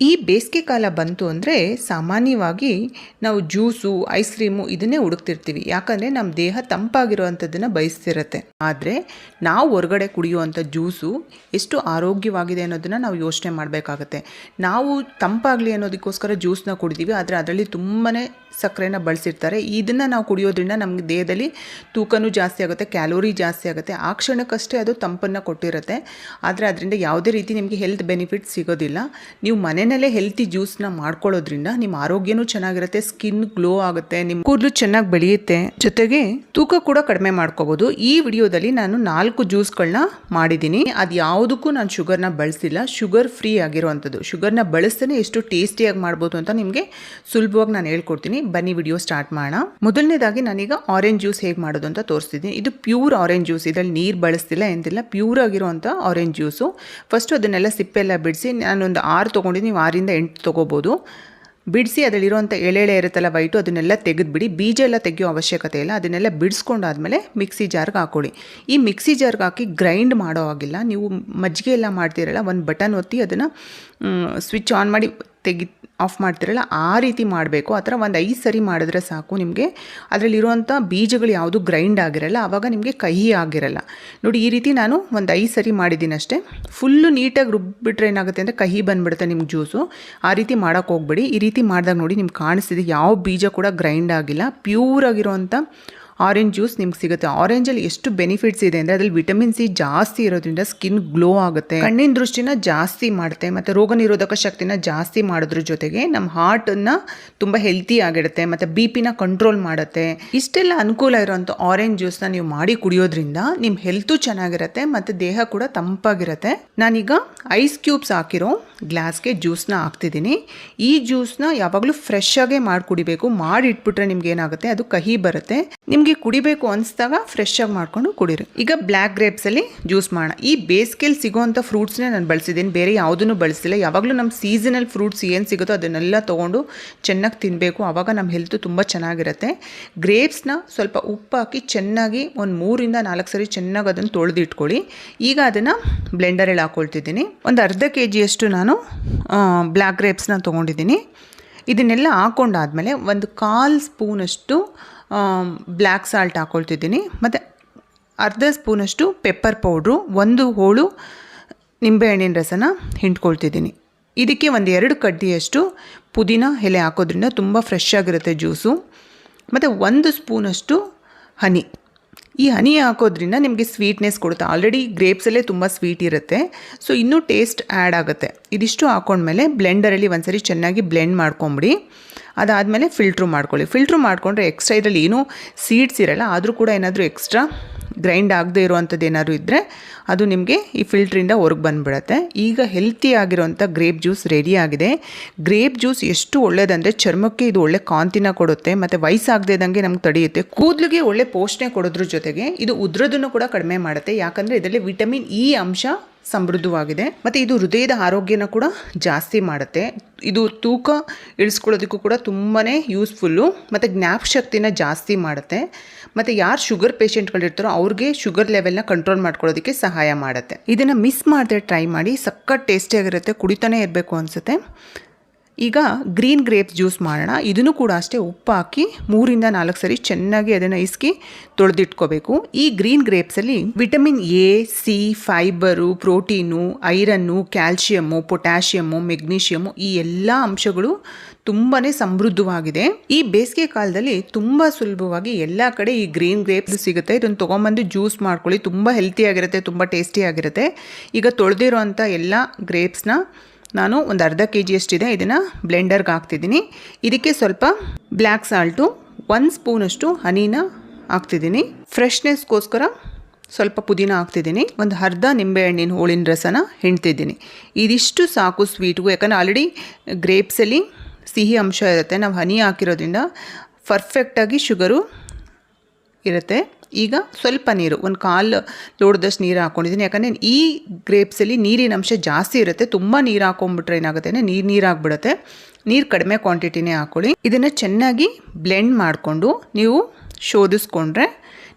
ಈ ಬೇಸಿಗೆ ಕಾಲ ಬಂತು ಅಂದರೆ ಸಾಮಾನ್ಯವಾಗಿ ನಾವು ಜ್ಯೂಸು, ಐಸ್ ಕ್ರೀಮು ಇದನ್ನೇ ಹುಡುಕ್ತಿರ್ತೀವಿ. ಯಾಕಂದರೆ ನಮ್ಮ ದೇಹ ತಂಪಾಗಿರುವಂಥದ್ದನ್ನು ಬಯಸ್ತಿರತ್ತೆ. ಆದರೆ ನಾವು ಹೊರಗಡೆ ಕುಡಿಯುವಂಥ ಜ್ಯೂಸು ಎಷ್ಟು ಆರೋಗ್ಯವಾಗಿದೆ ಅನ್ನೋದನ್ನು ನಾವು ಯೋಚನೆ ಮಾಡಬೇಕಾಗತ್ತೆ. ನಾವು ತಂಪಾಗಲಿ ಅನ್ನೋದಕ್ಕೋಸ್ಕರ ಜ್ಯೂಸನ್ನ ಕುಡಿತೀವಿ ಆದರೆ ಅದರಲ್ಲಿ ತುಂಬಾ ಸಕ್ಕರೆನ ಬಳಸಿರ್ತಾರೆ. ಇದನ್ನು ನಾವು ಕುಡಿಯೋದ್ರಿಂದ ನಮ್ಮ ದೇಹದಲ್ಲಿ ತೂಕನೂ ಜಾಸ್ತಿ ಆಗುತ್ತೆ, ಕ್ಯಾಲೋರಿ ಜಾಸ್ತಿ ಆಗುತ್ತೆ. ಆ ಕ್ಷಣಕ್ಕಷ್ಟೇ ಅದು ತಂಪನ್ನು ಕೊಟ್ಟಿರುತ್ತೆ. ಆದರೆ ಅದರಿಂದ ಯಾವುದೇ ರೀತಿ ನಿಮಗೆ ಹೆಲ್ತ್ ಬೆನಿಫಿಟ್ ಸಿಗೋದಿಲ್ಲ. ನೀವು ಮನೆಯಲ್ಲೇ ಹೆಲ್ತಿ ಜ್ಯೂಸ್ನ ಮಾಡ್ಕೊಳ್ಳೋದ್ರಿಂದ ನಿಮ್ಮ ಆರೋಗ್ಯನೂ ಚೆನ್ನಾಗಿರುತ್ತೆ ಸ್ಕಿನ್ ಗ್ಲೋ ಆಗುತ್ತೆ ನಿಮ್ಮ ಕೂದಲು ಚೆನ್ನಾಗಿ ಬೆಳೆಯುತ್ತೆ. ಜೊತೆಗೆ ತೂಕ ಕೂಡ ಕಡಿಮೆ ಮಾಡ್ಕೋಬಹುದು ಈ ವಿಡಿಯೋದಲ್ಲಿ ನಾನು ನಾಲ್ಕು ಜ್ಯೂಸ್ಗಳನ್ನ ಮಾಡಿದ್ದೀನಿ. ಅದು ಯಾವುದಕ್ಕೂ ನಾನು ಶುಗರ್ನ ಬಳಸಿಲ್ಲ. ಶುಗರ್ ಫ್ರೀ ಆಗಿರುವಂಥದ್ದು. ಶುಗರ್ನ ಬಳಸ್ತೇನೆ ಎಷ್ಟು ಟೇಸ್ಟಿಯಾಗಿ ಮಾಡ್ಬೋದು ಅಂತ ನಿಮಗೆ ಸುಲಭವಾಗಿ ನಾನು ಹೇಳ್ಕೊಡ್ತೀನಿ. ಬನ್ನಿ ವಿಡಿಯೋ ಸ್ಟಾರ್ಟ್ ಮಾಡೋಣ. ಮೊದಲನೇದಾಗಿ ನಾನೀಗ ಆರೆಂಜ್ ಜ್ಯೂಸ್ ಹೇಗೆ ಮಾಡೋದು ಅಂತ ತೋರಿಸ್ತಿದ್ದೀನಿ. ಇದು ಪ್ಯೂರ್ ಆರೆಂಜ್ ಜ್ಯೂಸ್ ಇದರಲ್ಲಿ ನೀರು ಬಳಸ್ತಿಲ್ಲ, ಎಂದಿಲ್ಲ. ಪ್ಯೂರ್ ಆಗಿರುವಂಥ ಆರೆಂಜ್ ಜ್ಯೂಸು ಫಸ್ಟು ಅದನ್ನೆಲ್ಲ ಸಿಪ್ಪೆಲ್ಲ ಬಿಡಿಸಿ ನಾನೊಂದು ಆರು ತೊಗೊಂಡಿದ್ದೀನಿ. ನೀವು ಆರಿಂದ ಎಂಟು ತೊಗೋಬೋದು. ಬಿಡಿಸಿ ಅದರಲ್ಲಿರುವಂಥ ಎಳೆ ಎಳೆ ಇರುತ್ತಲ್ಲ ವೈಟು ಅದನ್ನೆಲ್ಲ ತೆಗೆದುಬಿಡಿ. ಬೀಜ ಎಲ್ಲ ತೆಗೆಯೋ ಅವಶ್ಯಕತೆ ಇಲ್ಲ. ಅದನ್ನೆಲ್ಲ ಬಿಡಿಸ್ಕೊಂಡಾದ್ಮೇಲೆ ಮಿಕ್ಸಿ ಜಾರ್ಗೆ ಹಾಕೊಳ್ಳಿ. ಈ ಮಿಕ್ಸಿ ಜಾರ್ಗೆ ಹಾಕಿ ಗ್ರೈಂಡ್ ಮಾಡೋ ಆಗಿಲ್ಲ ನೀವು ಮಜ್ಜಿಗೆ ಎಲ್ಲ ಮಾಡ್ತೀರಲ್ಲ, ಒಂದು ಬಟನ್ ಒತ್ತಿ ಅದನ್ನು ಸ್ವಿಚ್ ಆನ್ ಮಾಡಿ ತೆಗಿ ಆಫ್ ಮಾಡ್ತಿರಲ್ಲ, ಆ ರೀತಿ ಮಾಡಬೇಕು. ಆ ಥರ ಒಂದು ಐದು ಸರಿ ಮಾಡಿದ್ರೆ ಸಾಕು ನಿಮಗೆ. ಅದರಲ್ಲಿರುವಂಥ ಬೀಜಗಳು ಯಾವುದು ಗ್ರೈಂಡ್ ಆಗಿರಲ್ಲ ಆವಾಗ ನಿಮಗೆ ಕಹಿ ಆಗಿರಲ್ಲ. ನೋಡಿ, ಈ ರೀತಿ ನಾನು ಒಂದು ಐದು ಸರಿ ಮಾಡಿದ್ದೀನಿ ಅಷ್ಟೇ. ಫುಲ್ಲು ನೀಟಾಗಿ ರುಬ್ಬಿಟ್ರೆ ಏನಾಗುತ್ತೆ ಅಂದರೆ ಕಹಿ ಬಂದುಬಿಡುತ್ತೆ ನಿಮ್ಗೆ ಜ್ಯೂಸು. ಆ ರೀತಿ ಮಾಡೋಕ್ಕೆ ಹೋಗ್ಬೇಡಿ. ಈ ರೀತಿ ಮಾಡಿದಾಗ ನೋಡಿ ನಿಮ್ಗೆ ಕಾಣಿಸ್ತಿದೆ, ಯಾವ ಬೀಜ ಕೂಡ ಗ್ರೈಂಡ್ ಆಗಿಲ್ಲ. ಪ್ಯೂರ್ ಆರೆಂಜ್ ಜ್ಯೂಸ್ ನಿಮ್ಗೆ ಸಿಗುತ್ತೆ. ಆರೆಂಜಲ್ಲಿ ಎಷ್ಟು ಬೆನಿಫಿಟ್ಸ್ ಇದೆ ಅಂದರೆ ಅದ್ರಲ್ಲಿ ವಿಟಮಿನ್ ಸಿ ಜಾಸ್ತಿ ಇರೋದ್ರಿಂದ ಸ್ಕಿನ್ ಗ್ಲೋ ಆಗುತ್ತೆ. ಕಣ್ಣಿನ ದೃಷ್ಟಿನ ಜಾಸ್ತಿ ಮಾಡುತ್ತೆ ಮತ್ತು ರೋಗ ನಿರೋಧಕ ಶಕ್ತಿನ ಜಾಸ್ತಿ ಮಾಡೋದ್ರ ಜೊತೆಗೆ ನಮ್ಮ ಹಾರ್ಟನ್ನು ತುಂಬ ಹೆಲ್ತಿ ಆಗಿಡುತ್ತೆ ಮತ್ತು ಬಿ ಪಿನ ಕಂಟ್ರೋಲ್ ಮಾಡುತ್ತೆ. ಇಷ್ಟೆಲ್ಲ ಅನುಕೂಲ ಇರೋಂಥ ಆರೆಂಜ್ ಜ್ಯೂಸ್ನ ನೀವು ಮಾಡಿ ಕುಡಿಯೋದ್ರಿಂದ ನಿಮ್ಮ ಹೆಲ್ತು ಚೆನ್ನಾಗಿರುತ್ತೆ ಮತ್ತು ದೇಹ ಕೂಡ ತಂಪಾಗಿರುತ್ತೆ. ನಾನೀಗ ಐಸ್ ಕ್ಯೂಬ್ಸ್ ಹಾಕಿರೋ ಗ್ಲಾಸ್ಗೆ ಜ್ಯೂಸ್ನ ಹಾಕ್ತಿದ್ದೀನಿ. ಈ ಜ್ಯೂಸ್ನ ಯಾವಾಗಲೂ ಫ್ರೆಶ್ ಆಗೇ ಮಾಡಿ ಕುಡಿಬೇಕು ಮಾಡಿ ಇಟ್ಬಿಟ್ರೆ ನಿಮ್ಗೆ ಏನಾಗುತ್ತೆ? ಅದು ಕಹಿ ಬರುತ್ತೆ. ನಿಮಗೆ ಕುಡಿಬೇಕು ಅನಿಸ್ದಾಗ ಫ್ರೆಶ್ ಆಗಿ ಮಾಡ್ಕೊಂಡು ಕುಡಿರಿ. ಈಗ ಬ್ಲ್ಯಾಕ್ ಗ್ರೇಪ್ಸಲ್ಲಿ ಜ್ಯೂಸ್ ಮಾಡೋಣ. ಈ ಬೇಸಿಗೆಯಲ್ಲಿ ಸಿಗೋವಂಥ ಫ್ರೂಟ್ಸ್ನೇ ನಾನು ಬಳಸಿದ್ದೀನಿ. ಬೇರೆ ಯಾವುದನ್ನು ಬಳಸಿಲ್ಲ. ಯಾವಾಗಲೂ ನಮ್ಮ ಸೀಸನಲ್ ಫ್ರೂಟ್ಸ್ ಏನು ಸಿಗುತ್ತೋ ಅದನ್ನೆಲ್ಲ ತೊಗೊಂಡು ಚೆನ್ನಾಗಿ ತಿನ್ನಬೇಕು ಆವಾಗ ನಮ್ಮ ಹೆಲ್ತು ತುಂಬ ಚೆನ್ನಾಗಿರುತ್ತೆ. ಗ್ರೇಪ್ಸ್ನ ಸ್ವಲ್ಪ ಉಪ್ಪು ಹಾಕಿ ಚೆನ್ನಾಗಿ ಒಂದು ಮೂರಿಂದ ನಾಲ್ಕು ಸರಿ ಚೆನ್ನಾಗಿ ಅದನ್ನು ತೊಳೆದಿಟ್ಕೊಳ್ಳಿ. ಈಗ ಅದನ್ನು ಬ್ಲೆಂಡರಲ್ಲಿ ಹಾಕ್ಕೊಳ್ತಿದ್ದೀನಿ ಒಂದು ಅರ್ಧ ಕೆ ಜಿಯಷ್ಟು ನಾನು ಬ್ಲ್ಯಾಕ್ ಗ್ರೇಪ್ಸ್ನ ತೊಗೊಂಡಿದ್ದೀನಿ. ಇದನ್ನೆಲ್ಲ ಹಾಕೊಂಡಾದಮೇಲೆ ಒಂದು ಕಾಲು ಸ್ಪೂನಷ್ಟು ಬ್ಲ್ಯಾಕ್ ಸಾಲ್ಟ್ ಹಾಕ್ಕೊಳ್ತಿದ್ದೀನಿ ಮತ್ತು ಅರ್ಧ ಸ್ಪೂನಷ್ಟು ಪೆಪ್ಪರ್ ಪೌಡ್ರು, ಒಂದು ಹೋಳು ನಿಂಬೆಹಣ್ಣಿನ ರಸನ ಹಿಂಡ್ಕೊಳ್ತಿದ್ದೀನಿ. ಇದಕ್ಕೆ ಒಂದು ಎರಡು ಕಡ್ಡಿಯಷ್ಟು ಪುದೀನ ಎಲೆ ಹಾಕೋದ್ರಿಂದ ತುಂಬ ಫ್ರೆಶ್ ಆಗಿರುತ್ತೆ ಜ್ಯೂಸು. ಮತ್ತು ಒಂದು ಸ್ಪೂನಷ್ಟು ಹನಿ. ಈ ಹನಿ ಹಾಕೋದ್ರಿಂದ ನಿಮಗೆ ಸ್ವೀಟ್ನೆಸ್ ಕೊಡುತ್ತೆ. ಆಲ್ರೆಡಿ ಗ್ರೇಪ್ಸಲ್ಲೇ ತುಂಬ ಸ್ವೀಟ್ ಇರುತ್ತೆ. ಸೊ ಇನ್ನೂ ಟೇಸ್ಟ್ ಆ್ಯಡ್ ಆಗುತ್ತೆ. ಇದಿಷ್ಟು ಹಾಕೊಂಡ್ಮೇಲೆ ಬ್ಲೆಂಡರಲ್ಲಿ ಒಂದ್ಸರಿ ಚೆನ್ನಾಗಿ ಬ್ಲೆಂಡ್ ಮಾಡ್ಕೊಂಬಿಡಿ. ಅದಾದಮೇಲೆ ಫಿಲ್ಟ್ರು ಮಾಡ್ಕೊಳ್ಳಿ. ಫಿಲ್ಟ್ರು ಮಾಡಿಕೊಂಡ್ರೆ ಎಕ್ಸ್ಟ್ರಾ ಇದರಲ್ಲಿ ಏನೂ ಸೀಡ್ಸ್ ಇರಲ್ಲ, ಆದರೂ ಕೂಡ ಏನಾದರೂ ಎಕ್ಸ್ಟ್ರಾ ಗ್ರೈಂಡ್ ಆಗದೆ ಇರುವಂಥದ್ದು ಏನಾದರೂ ಇದ್ದರೆ ಅದು ನಿಮಗೆ ಈ ಫಿಲ್ಟ್ರಿಂದ ಹೊರಗೆ ಬಂದುಬಿಡತ್ತೆ. ಈಗ ಹೆಲ್ತಿ ಆಗಿರೋಂಥ ಗ್ರೇಪ್ ಜ್ಯೂಸ್ ರೆಡಿ ಆಗಿದೆ. ಗ್ರೇಪ್ ಜ್ಯೂಸ್ ಎಷ್ಟು ಒಳ್ಳೇದಂದರೆ ಚರ್ಮಕ್ಕೆ ಇದು ಒಳ್ಳೆ ಕಾಂತಿನ ಕೊಡುತ್ತೆ, ಮತ್ತು ವಯಸ್ಸಾಗದೇ ಇದ್ದಂಗೆ ನಮ್ಗೆ ತಡೆಯುತ್ತೆ. ಕೂದಲಿಗೆ ಒಳ್ಳೆ ಪೋಷಣೆ ಕೊಡೋದ್ರ ಜೊತೆಗೆ ಇದು ಉದ್ರದನ್ನು ಕೂಡ ಕಡಿಮೆ ಮಾಡುತ್ತೆ. ಯಾಕಂದರೆ ಇದರಲ್ಲಿ ವಿಟಮಿನ್ ಇ ಅಂಶ ಸಮೃದ್ಧವಾಗಿದೆ. ಮತ್ತು ಇದು ಹೃದಯದ ಆರೋಗ್ಯನ ಕೂಡ ಜಾಸ್ತಿ ಮಾಡುತ್ತೆ. ಇದು ತೂಕ ಇಳಿಸ್ಕೊಳ್ಳೋದಕ್ಕೂ ಕೂಡ ತುಂಬಾ ಯೂಸ್ಫುಲ್ಲು ಮತ್ತು ಜ್ಞಾಪಶಕ್ತಿನ ಜಾಸ್ತಿ ಮಾಡುತ್ತೆ. ಮತ್ತು ಯಾರು ಶುಗರ್ ಪೇಷೆಂಟ್ಗಳಿರ್ತಾರೋ ಅವ್ರಿಗೆ ಶುಗರ್ ಲೆವೆಲ್ನ ಕಂಟ್ರೋಲ್ ಮಾಡ್ಕೊಳ್ಳೋದಕ್ಕೆ ಸಹಾಯ ಮಾಡುತ್ತೆ. ಇದನ್ನು ಮಿಸ್ ಮಾಡದೆ ಟ್ರೈ ಮಾಡಿ, ಸಖತ್ ಟೇಸ್ಟಿಯಾಗಿರುತ್ತೆ ಕುಡಿತಾನೆ ಇರಬೇಕು ಅನಿಸುತ್ತೆ. ಈಗ ಗ್ರೀನ್ ಗ್ರೇಪ್ಸ್ ಜ್ಯೂಸ್ ಮಾಡೋಣ. ಇದನ್ನು ಕೂಡ ಅಷ್ಟೇ ಉಪ್ಪು ಹಾಕಿ ಮೂರಿಂದ ನಾಲ್ಕು ಸರಿ ಚೆನ್ನಾಗಿ ಅದನ್ನು ಇಸ್ಕಿ ತೊಳೆದಿಟ್ಕೋಬೇಕು. ಈ green ಗ್ರೇಪ್ಸಲ್ಲಿ vitamin A, C, fibre, protein, iron, calcium, potassium, magnesium ಈ ಎಲ್ಲ ಅಂಶಗಳು ತುಂಬಾ ಸಮೃದ್ಧವಾಗಿದೆ. ಈ ಬೇಸಿಗೆ ಕಾಲದಲ್ಲಿ ತುಂಬ ಸುಲಭವಾಗಿ ಎಲ್ಲ ಕಡೆ ಈ ಗ್ರೀನ್ ಗ್ರೇಪ್ಸ್ ಸಿಗುತ್ತೆ. ಇದನ್ನು ತೊಗೊಂಬಂದು ಜ್ಯೂಸ್ ಮಾಡ್ಕೊಳ್ಳಿ. ತುಂಬ ಹೆಲ್ತಿಯಾಗಿರುತ್ತೆ ತುಂಬ ಟೇಸ್ಟಿಯಾಗಿರುತ್ತೆ ಈಗ ತೊಳೆದಿರೋ ಅಂಥ ಎಲ್ಲ ಗ್ರೇಪ್ಸ್ನ ನಾನು ಒಂದು ಅರ್ಧ ಕೆ ಜಿಯಷ್ಟಿದೆ ಇದನ್ನು ಬ್ಲೆಂಡರ್ಗೆ ಹಾಕ್ತಿದ್ದೀನಿ. ಇದಕ್ಕೆ ಸ್ವಲ್ಪ ಬ್ಲ್ಯಾಕ್ ಸಾಲ್ಟು, ಒಂದು ಸ್ಪೂನಷ್ಟು ಹನಿನ ಹಾಕ್ತಿದ್ದೀನಿ. ಫ್ರೆಶ್ನೆಸ್ಗೋಸ್ಕರ ಸ್ವಲ್ಪ ಪುದೀನ ಹಾಕ್ತಿದ್ದೀನಿ. ಒಂದು ಅರ್ಧ ನಿಂಬೆಹಣ್ಣಿನ ಹೋಳಿನ ರಸನ ಹಿಂಡ್ತಿದ್ದೀನಿ. ಇದಿಷ್ಟು ಸಾಕು ಸ್ವೀಟ್ಗೂ, ಯಾಕಂದರೆ ಆಲ್ರೆಡಿ ಗ್ರೇಪ್ಸಲ್ಲಿ ಸಿಹಿ ಅಂಶ ಇರುತ್ತೆ. ನಾವು ಹನಿ ಹಾಕಿರೋದ್ರಿಂದ ಪರ್ಫೆಕ್ಟಾಗಿ ಶುಗರು ಇರುತ್ತೆ. ಈಗ ಸ್ವಲ್ಪ ನೀರು, ಒಂದು ಕಾಲು ಲೋಡ್ದಷ್ಟು ನೀರು ಹಾಕ್ಕೊಂಡಿದ್ದೀನಿ ಯಾಕಂದರೆ ಈ ಗ್ರೇಪ್ಸಲ್ಲಿ ನೀರಿನ ಅಂಶ ಜಾಸ್ತಿ ಇರುತ್ತೆ. ತುಂಬ ನೀರು ಹಾಕೊಂಡ್ಬಿಟ್ರೆ ಏನಾಗುತ್ತೆ ಅಂದರೆ ನೀರು ನೀರಾಗ್ಬಿಡುತ್ತೆ. ನೀರು ಕಡಿಮೆ ಕ್ವಾಂಟಿಟಿನೇ ಹಾಕ್ಕೊಳ್ಳಿ ಇದನ್ನು ಚೆನ್ನಾಗಿ ಬ್ಲೆಂಡ್ ಮಾಡಿಕೊಂಡು ನೀವು ಶೋಧಿಸ್ಕೊಂಡ್ರೆ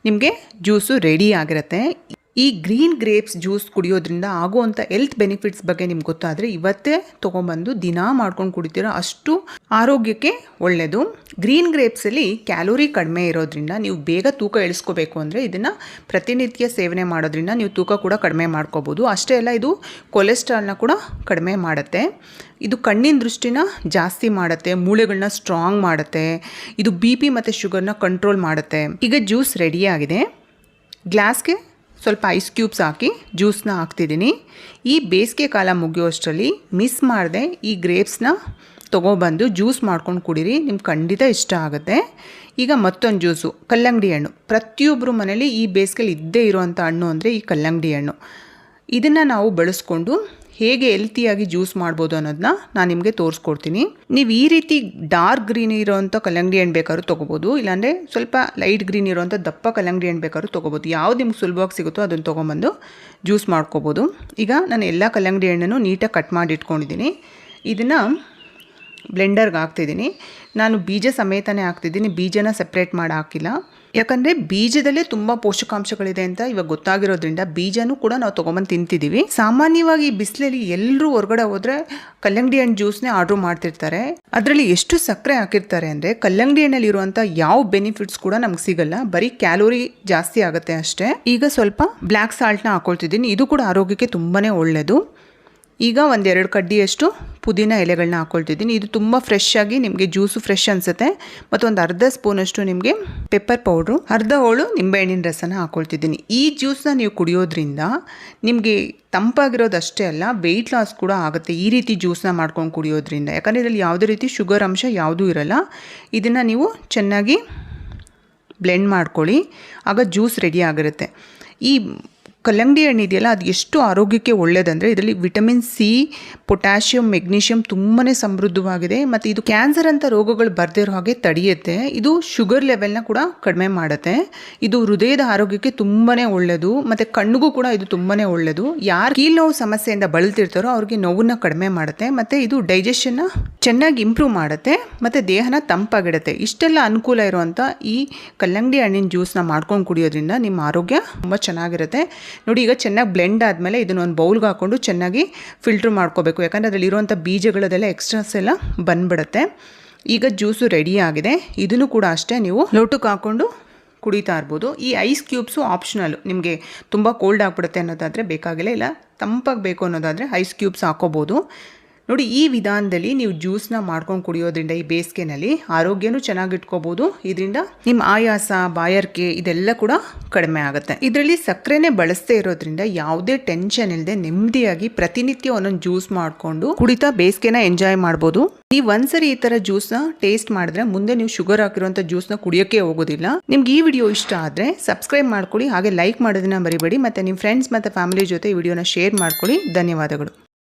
ನಿಮಗೆ ಜ್ಯೂಸು ರೆಡಿ ಆಗಿರುತ್ತೆ. ಈ ಗ್ರೀನ್ ಗ್ರೇಪ್ಸ್ ಜ್ಯೂಸ್ ಕುಡಿಯೋದ್ರಿಂದ ಆಗುವಂಥ ಹೆಲ್ತ್ ಬೆನಿಫಿಟ್ಸ್ ಬಗ್ಗೆ ನಿಮ್ಗೆ ಗೊತ್ತಾದರೆ ಇವತ್ತೇ ತೊಗೊಂಬಂದು ದಿನಾ ಮಾಡ್ಕೊಂಡು ಕುಡಿತೀರೋ ಅಷ್ಟು ಆರೋಗ್ಯಕ್ಕೆ ಒಳ್ಳೆಯದು ಗ್ರೀನ್ ಗ್ರೇಪ್ಸಲ್ಲಿ ಕ್ಯಾಲೋರಿ ಕಡಿಮೆ ಇರೋದ್ರಿಂದ ನೀವು ಬೇಗ ತೂಕ ಇಳಿಸ್ಕೋಬೇಕು ಅಂದರೆ ಇದನ್ನು ಪ್ರತಿನಿತ್ಯ ಸೇವನೆ ಮಾಡೋದ್ರಿಂದ ನೀವು ತೂಕ ಕೂಡ ಕಡಿಮೆ ಮಾಡ್ಕೋಬೋದು. ಅಷ್ಟೇ ಅಲ್ಲ, ಇದು ಕೊಲೆಸ್ಟ್ರಾಲ್ನ ಕೂಡ ಕಡಿಮೆ ಮಾಡುತ್ತೆ. ಇದು ಕಣ್ಣಿನ ದೃಷ್ಟಿನ ಜಾಸ್ತಿ ಮಾಡುತ್ತೆ ಮೂಳೆಗಳನ್ನ ಸ್ಟ್ರಾಂಗ್ ಮಾಡುತ್ತೆ, ಇದು ಬಿ ಪಿ ಮತ್ತು ಶುಗರ್ನ ಕಂಟ್ರೋಲ್ ಮಾಡುತ್ತೆ. ಈಗ ಜ್ಯೂಸ್ ರೆಡಿಯಾಗಿದೆ ಗ್ಲಾಸ್ಗೆ ಸ್ವಲ್ಪ ಐಸ್ ಕ್ಯೂಬ್ಸ್ ಹಾಕಿ ಜ್ಯೂಸನ್ನ ಹಾಕ್ತಿದ್ದೀನಿ ಈ ಬೇಸಿಗೆ ಕಾಲ ಮುಗಿಯೋಷ್ಟರಲ್ಲಿ ಮಿಸ್ ಮಾಡದೆ ಈ ಗ್ರೇಪ್ಸ್ನ ತೊಗೊಬಂದು ಜ್ಯೂಸ್ ಮಾಡ್ಕೊಂಡು ಕುಡೀರಿ, ನಿಮ್ಗೆ ಖಂಡಿತ ಇಷ್ಟ ಆಗುತ್ತೆ. ಈಗ ಮತ್ತೊಂದು ಜ್ಯೂಸು ಕಲ್ಲಂಗಡಿ ಹಣ್ಣು. ಪ್ರತಿಯೊಬ್ಬರು ಮನೇಲಿ ಈ ಬೇಸಿಗೆಲಿ ಇದ್ದೇ ಇರುವಂಥ ಹಣ್ಣು ಅಂದರೆ ಈ ಕಲ್ಲಂಗಡಿ ಹಣ್ಣು. ಇದನ್ನು ನಾವು ಬಳಸ್ಕೊಂಡು ಹೇಗೆ ಹೆಲ್ತಿಯಾಗಿ ಜ್ಯೂಸ್ ಮಾಡ್ಬೋದು ಅನ್ನೋದನ್ನ ನಾನು ನಿಮಗೆ ತೋರಿಸ್ಕೊಡ್ತೀನಿ. ನೀವು ಈ ರೀತಿ ಡಾರ್ಕ್ ಗ್ರೀನ್ ಇರೋವಂಥ ಕಲ್ಲಂಗಡಿ ಹಣ್ಣು ಬೇಕಾದ್ರೂ ತೊಗೋಬೋದು, ಇಲ್ಲಾಂದರೆ ಸ್ವಲ್ಪ ಲೈಟ್ ಗ್ರೀನ್ ಇರೋವಂಥ ದಪ್ಪ ಕಲ್ಲಂಗಡಿ ಹಣ್ಣು ಬೇಕಾದ್ರೂ ತೊಗೋಬೋದು. ಯಾವ್ದು ನಿಮ್ಗೆ ಸುಲಭವಾಗಿ ಸಿಗುತ್ತೋ ಅದನ್ನು ತೊಗೊಂಬಂದು ಜ್ಯೂಸ್ ಮಾಡ್ಕೋಬೋದು. ಈಗ ನಾನು ಎಲ್ಲ ಕಲ್ಲಂಗಡಿ ಹಣ್ಣನ್ನು ನೀಟಾಗಿ ಕಟ್ ಮಾಡಿ ಇಟ್ಕೊಂಡಿದ್ದೀನಿ. ಇದನ್ನು ಬ್ಲೆಂಡರ್ಗೆ ಹಾಕ್ತಿದ್ದೀನಿ. ನಾನು ಬೀಜ ಸಮೇತನೇ ಹಾಕ್ತಿದ್ದೀನಿ. ಬೀಜನ ಸಪ್ರೇಟ್ ಮಾಡಿ ಹಾಕಿಲ್ಲ. ಯಾಕಂದರೆ ಬೀಜದಲ್ಲೇ ತುಂಬಾ ಪೋಷಕಾಂಶಗಳಿದೆ ಅಂತ ಇವಾಗ ಗೊತ್ತಾಗಿರೋದ್ರಿಂದ ಬೀಜನೂ ಕೂಡ ನಾವು ತೊಗೊಂಬಂದು ತಿಂತಿದೀವಿ. ಸಾಮಾನ್ಯವಾಗಿ ಬಿಸಿಲಲ್ಲಿ ಎಲ್ಲರೂ ಹೊರಗಡೆ ಹೋದ್ರೆ ಕಲ್ಲಂಗಡಿ ಹಣ್ಣು ಜ್ಯೂಸ್ನೇ ಆರ್ಡರ್ ಮಾಡ್ತಿರ್ತಾರೆ. ಅದರಲ್ಲಿ ಎಷ್ಟು ಸಕ್ಕರೆ ಹಾಕಿರ್ತಾರೆ ಅಂದರೆ ಕಲ್ಲಂಗಡಿ ಹಣ್ಣಲ್ಲಿ ಇರುವಂಥ ಯಾವ ಬೆನಿಫಿಟ್ಸ್ ಕೂಡ ನಮ್ಗೆ ಸಿಗಲ್ಲ. ಬರೀ ಕ್ಯಾಲೋರಿ ಜಾಸ್ತಿ ಆಗುತ್ತೆ ಅಷ್ಟೇ. ಈಗ ಸ್ವಲ್ಪ ಬ್ಲ್ಯಾಕ್ ಸಾಲ್ಟ್ನ ಹಾಕೊಳ್ತಿದ್ದೀನಿ. ಇದು ಕೂಡ ಆರೋಗ್ಯಕ್ಕೆ ತುಂಬಾ ಒಳ್ಳೆಯದು ಈಗ ಒಂದೆರಡು ಕಡ್ಡಿಯಷ್ಟು ಪುದೀನ ಎಲೆಗಳನ್ನ ಹಾಕ್ಕೊಳ್ತಿದ್ದೀನಿ ಇದು ತುಂಬ ಫ್ರೆಶ್ ಆಗಿ ನಿಮಗೆ ಜ್ಯೂಸು ಫ್ರೆಶ್ ಅನಿಸುತ್ತೆ. ಮತ್ತು ಒಂದು ಅರ್ಧ ಸ್ಪೂನಷ್ಟು ನಿಮಗೆ ಪೆಪ್ಪರ್ ಪೌಡ್ರು ಅರ್ಧ ಹೋಳು ನಿಂಬೆಹಣ್ಣಿನ ರಸನ ಹಾಕ್ಕೊಳ್ತಿದ್ದೀನಿ ಈ ಜ್ಯೂಸನ್ನ ನೀವು ಕುಡಿಯೋದ್ರಿಂದ ನಿಮಗೆ ತಂಪಾಗಿರೋದು ಅಷ್ಟೇ ಅಲ್ಲ ವೆಯ್ಟ್ ಲಾಸ್ ಕೂಡ ಆಗುತ್ತೆ ಈ ರೀತಿ ಜ್ಯೂಸನ್ನ ಮಾಡ್ಕೊಂಡು ಕುಡಿಯೋದ್ರಿಂದ. ಯಾಕಂದರೆ ಇದರಲ್ಲಿ ಯಾವುದೇ ರೀತಿ ಶುಗರ್ ಅಂಶ ಯಾವುದೂ ಇರಲ್ಲ. ಇದನ್ನು ನೀವು ಚೆನ್ನಾಗಿ ಬ್ಲೆಂಡ್ ಮಾಡ್ಕೊಳ್ಳಿ. ಆಗ ಜ್ಯೂಸ್ ರೆಡಿ ಆಗಿರುತ್ತೆ. ಈ ಕಲ್ಲಂಗಡಿ ಹಣ್ಣು ಇದೆಯಲ್ಲ, ಅದು ಎಷ್ಟು ಆರೋಗ್ಯಕ್ಕೆ ಒಳ್ಳೆಯದಂದರೆ ಇದರಲ್ಲಿ ವಿಟಮಿನ್ ಸಿ, ಪೊಟ್ಯಾಷಿಯಂ, ಮೆಗ್ನೀಷಿಯಂ ತುಂಬಾ ಸಮೃದ್ಧವಾಗಿದೆ. ಮತ್ತು ಇದು ಕ್ಯಾನ್ಸರ್ ಅಂತ ರೋಗಗಳು ಬರ್ದಿರೋ ಹಾಗೆ ತಡೆಯುತ್ತೆ. ಇದು ಶುಗರ್ ಲೆವೆಲ್ನ ಕೂಡ ಕಡಿಮೆ ಮಾಡುತ್ತೆ. ಇದು ಹೃದಯದ ಆರೋಗ್ಯಕ್ಕೆ ತುಂಬಾ ಒಳ್ಳೆಯದು ಮತ್ತು ಕಣ್ಣಿಗೂ ಕೂಡ ಇದು ತುಂಬಾ ಒಳ್ಳೆಯದು ಯಾರು ಕೀಲ್ ನೋವು ಸಮಸ್ಯೆಯಿಂದ ಬಳಲ್ತಿರ್ತಾರೋ ಅವ್ರಿಗೆ ನೋವನ್ನು ಕಡಿಮೆ ಮಾಡುತ್ತೆ. ಮತ್ತು ಇದು ಡೈಜೆಷನ್ನ ಚೆನ್ನಾಗಿ ಇಂಪ್ರೂವ್ ಮಾಡುತ್ತೆ, ಮತ್ತು ದೇಹನ ತಂಪಾಗಿಡುತ್ತೆ. ಇಷ್ಟೆಲ್ಲ ಅನುಕೂಲ ಇರುವಂಥ ಈ ಕಲ್ಲಂಗಡಿ ಹಣ್ಣಿನ ಜ್ಯೂಸ್ನ ಮಾಡ್ಕೊಂಡು ಕುಡಿಯೋದ್ರಿಂದ ನಿಮ್ಮ ಆರೋಗ್ಯ ತುಂಬ ಚೆನ್ನಾಗಿರುತ್ತೆ. ನೋಡಿ, ಈಗ ಚೆನ್ನಾಗಿ ಬ್ಲೆಂಡ್ ಆದಮೇಲೆ ಇದನ್ನು ಒಂದು ಬೌಲ್ಗೆ ಹಾಕ್ಕೊಂಡು ಚೆನ್ನಾಗಿ ಫಿಲ್ಟ್ರ್ ಮಾಡ್ಕೋಬೇಕು. ಯಾಕಂದರೆ ಅದರಲ್ಲಿರುವಂಥ ಬೀಜಗಳದೆಲ್ಲ ಎಕ್ಸ್ಟ್ರಾಸ್ ಎಲ್ಲ ಬಂದ್ಬಿಡುತ್ತೆ. ಈಗ ಜ್ಯೂಸು ರೆಡಿ ಆಗಿದೆ. ಇದನ್ನು ಕೂಡ ಅಷ್ಟೇ ನೀವು ಲೋಟಕ್ಕೆ ಹಾಕ್ಕೊಂಡು ಕುಡಿತಾ ಇರ್ಬೋದು. ಈ ಐಸ್ ಕ್ಯೂಬ್ಸು ಆಪ್ಷನಲ್ಲು ನಿಮಗೆ ತುಂಬ ಕೋಲ್ಡ್ ಆಗಿಬಿಡುತ್ತೆ ಅನ್ನೋದಾದರೆ ಬೇಕಾಗಿಲ್ಲ. ಇಲ್ಲ ತಂಪಾಗಬೇಕು ಅನ್ನೋದಾದರೆ ಐಸ್ ಕ್ಯೂಬ್ಸ್ ಹಾಕೋಬೋದು. ನೋಡಿ, ಈ ವಿಧಾನದಲ್ಲಿ ನೀವು ಜ್ಯೂಸ್ನ ಮಾಡ್ಕೊಂಡು ಕುಡಿಯೋದ್ರಿಂದ ಈ ಬೇಸಿಗೆನಲ್ಲಿ ಆರೋಗ್ಯನೂ ಚೆನ್ನಾಗಿಟ್ಕೋಬೋದು. ಇದರಿಂದ ನಿಮ್ಮ ಆಯಾಸ, ಬಾಯರ್ಕೆ ಇದೆಲ್ಲ ಕೂಡ ಕಡಿಮೆ ಆಗುತ್ತೆ. ಇದರಲ್ಲಿ ಸಕ್ಕರೆನೇ ಬಳಸದೇ ಇರೋದ್ರಿಂದ ಯಾವುದೇ ಟೆನ್ಷನ್ ಇಲ್ಲದೆ ನೆಮ್ಮದಿಯಾಗಿ ಪ್ರತಿನಿತ್ಯ ಒಂದೊಂದು ಜ್ಯೂಸ್ ಮಾಡಿಕೊಂಡು ಕುಡಿತಾ ಬೇಸಿಗೆನ ಎಂಜಾಯ್ ಮಾಡ್ಬೋದು. ನೀವು ಒಂದ್ಸರಿ ಈ ತರ ಜ್ಯೂಸ್ನ ಟೇಸ್ಟ್ ಮಾಡಿದ್ರೆ ಮುಂದೆ ನೀವು ಶುಗರ್ ಹಾಕಿರುವಂಥ ಜ್ಯೂಸ್ನ ಕುಡಿಯೋಕೆ ಹೋಗೋದಿಲ್ಲ. ನಿಮ್ಗೆ ಈ ವಿಡಿಯೋ ಇಷ್ಟ ಆದರೆ ಸಬ್ಸ್ಕ್ರೈಬ್ ಮಾಡ್ಕೊಳ್ಳಿ, ಹಾಗೆ ಲೈಕ್ ಮಾಡೋದನ್ನ ಬರಿಬೇಡಿ ಮತ್ತೆ ನಿಮ್ಮ ಫ್ರೆಂಡ್ಸ್ ಮತ್ತೆ ಫ್ಯಾಮಿಲಿ ಜೊತೆ ಈ ವಿಡಿಯೋನ ಶೇರ್ ಮಾಡ್ಕೊಳ್ಳಿ. ಧನ್ಯವಾದಗಳು.